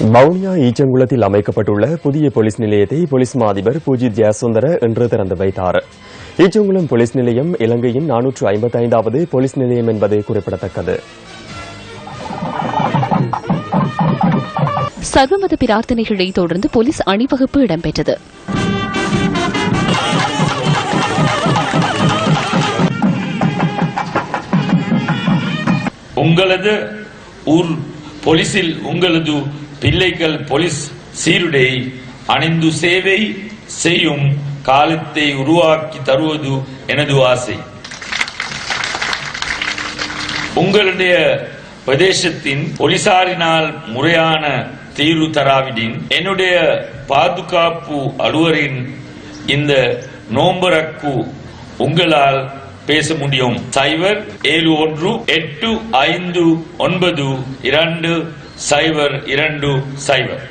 வவுனியா ஈச்சங்குளத்தில் அமைக்கப்பட்டுள்ள புதிய போலீஸ் நிலையத்தை போலீஸ் மா அதிபர் பூஜித் ஜெயசுந்தர இன்று திறந்து வைத்தார். ஈச்சங்குளம் போலீஸ் நிலையம் இலங்கையின் நானூற்று ஐம்பத்தைந்தாவது போலீஸ் நிலையம் என்பது குறிப்பிடத்தக்கது. சர்வமத பிரார்த்தனைகளை தொடர்ந்து போலீஸ் அணிவகுப்பு இடம்பெற்றது. உங்களது ஊர் போலீசில் உங்களது பிள்ளைகள் போலீஸ் சீருடை அணிந்து சேவை செய்யும் காலத்தை உருவாக்கி தருவது எனது ஆசை. உங்களுடைய பிரதேசத்தின் போலீசாரினால் முறையான தீர்வு தராவிடின் என்னுடைய பாதுகாப்பு அலுவலின் இந்த நோம்பரக்கு உங்களால் பேச முடியும். சைபர் ஏழு ஒன்று எட்டு ஐந்து ஒன்பது இரண்டு சைபர் இரண்டு சைபர்